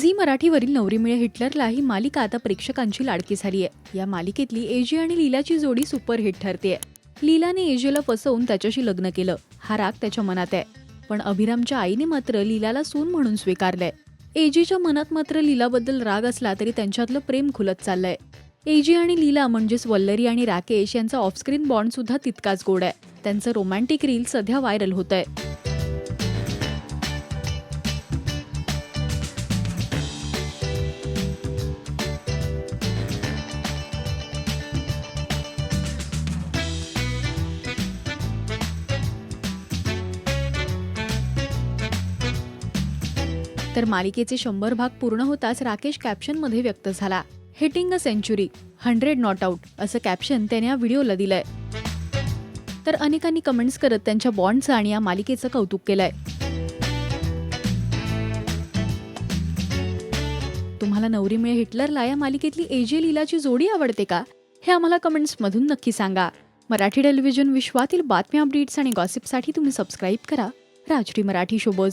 Zee मराठीवरील Navri Mile हिटलरला ही मालिका आता प्रेक्षकांची लाडकी झाली आहे या मालिकेतली एजे आणि लीलाची जोडी सुपरहिट ठरते लीलाने एजेला फसवून त्याच्याशी लग्न केलं. हा राग त्याच्या मनात आहे. पण अभिरामच्या आईने मात्र लीलाला सून म्हणून स्वीकारलंय. एजेच्या मनात मात्र लीलाबद्दल राग असला तरी त्यांच्यातलं प्रेम खुलत चाललंय. एजी आणि लीला म्हणजेच वल्लरी आणि राकेश यांचा ऑफस्क्रीन बॉन्ड सुद्धा तितकाच गोड आहे. त्यांचं रोमॅन्टिक रील सध्या व्हायरल होत आहे तर मालिकेचे शंभर भाग पूर्ण होताच राकेश कॅप्शनमध्ये व्यक्त झाला. Hitting a century hundred not out असं कॅप्शन त्याने या व्हिडिओला दिलंय. तर अनेकांनी कमेंट्स करत त्यांच्या बॉन्डचं आणि या मालिकेचं कौतुक केलंय. तुम्हाला नवरीमुळे हिटलरला या मालिकेतली एजे लीलाची जोडी आवडते का? हे आम्हाला कमेंट्समधून नक्की सांगा. मराठी टेलिव्हिजन विश्वातील बातम्या अपडेट्स आणि गॉसिपसाठी तुम्ही सबस्क्राईब करा. राजश्री मराठी शोबोज